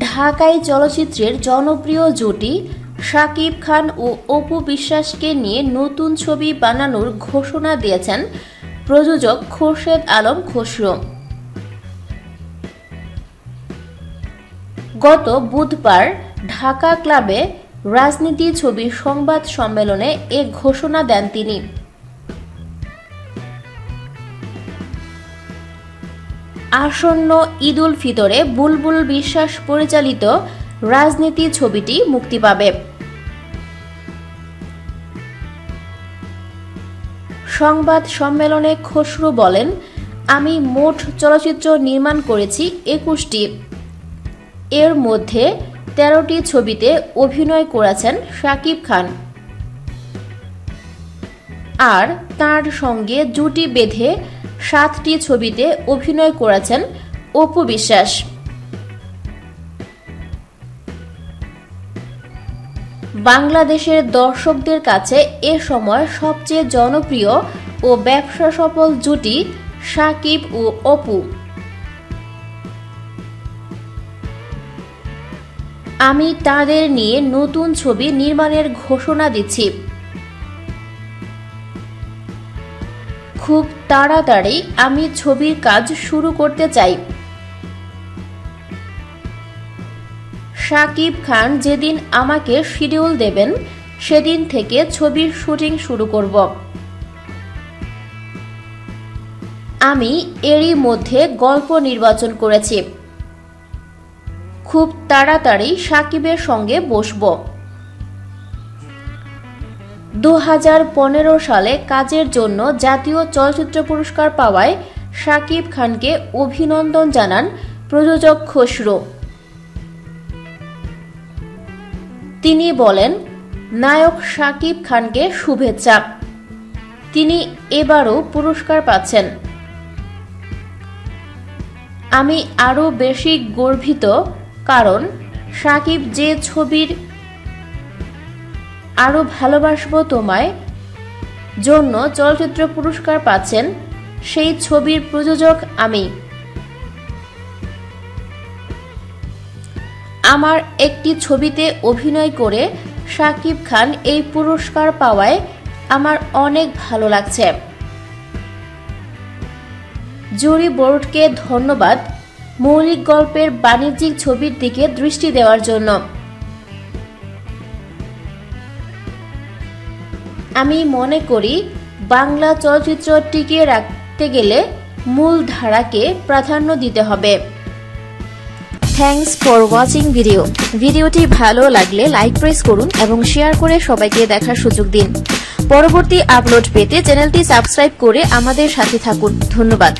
ঢাকাই চলচ্চিত্রের জনপ্রিয় জুটি শাকিব খান ও অপু বিশ্বাসকে নিয়ে নতুন ছবি বানানোর ঘোষণা দিয়েছেন প্রযোজক খোরশেদ আলম খসরু। গত বুধবার ঢাকা ক্লাবে রাজনীতি ছবির সংবাদ সম্মেলনে এ ঘোষণা দেন তিনি। আসন্ন ঈদ উল ফিতরে বুলবুল বিশ্বাস পরিচালিত রাজনীতি ছবিটি মুক্তি পাবে। সংবাদ সম্মেলনে খসরু বলেন, আমি মোট চলচ্চিত্র নির্মাণ করেছি একুশটি। এর মধ্যে তেরোটি ছবিতে অভিনয় করেছেন শাকিব খান। আর তার সঙ্গে জুটি বেঁধে সাতটি ছবিতে অভিনয় করেছেন অপু বিশ্বাস। বাংলাদেশের দর্শকদের কাছে এ সময় সবচেয়ে জনপ্রিয় ও ব্যবসা সফল জুটি সাকিব ও অপু। আমি তাদের নিয়ে নতুন ছবি নির্মাণের ঘোষণা দিচ্ছি। খুব তাড়াতাড়ি আমি ছবির কাজ শুরু করতে চাই। শাকিব খান যেদিন আমাকে শিডিউল দেবেন, সেদিন থেকে ছবির শুটিং শুরু করব। আমি এরই মধ্যে গল্প নির্বাচন করেছি। খুব তাড়াতাড়ি সাকিবের সঙ্গে বসব। দু হাজার পনেরো সালে কাজের জন্য জাতীয় চলচ্চিত্র পুরস্কার পাওয়ায় সাকিব খানকে অভিনন্দন জানান প্রযোজক খসরু। তিনি বলেন, নায়ক সাকিব খানকে শুভেচ্ছা। তিনি এবারও পুরস্কার পাচ্ছেন। আমি আরও বেশি গর্বিত কারণ সাকিব যে ছবির আরও ভালোবাসবো তোমায়। জন্য চলচ্চিত্র পুরস্কার পাচ্ছেন সেই ছবির প্রযোজক আমি। আমার একটি ছবিতে অভিনয় করে শাকিব খান এই পুরস্কার পাওয়ায় আমার অনেক ভালো লাগছে। জুরি বোর্ডকে ধন্যবাদ মৌলিক গল্পের বাণিজ্যিক ছবির দিকে দৃষ্টি দেওয়ার জন্য। আমি মনে করি বাংলা চলচ্চিত্র টিকিয়ে রাখতে গেলে মূল ধারাকে প্রাধান্য দিতে হবে। থ্যাংকস ফর ওয়াচিং ভিডিও ভিডিওটি ভালো লাগলে লাইক প্রেস করুন এবং শেয়ার করে সবাইকে দেখার সুযোগ দিন। পরবর্তী আপলোড পেতে চ্যানেলটি সাবস্ক্রাইব করে আমাদের সাথে থাকুন। ধন্যবাদ।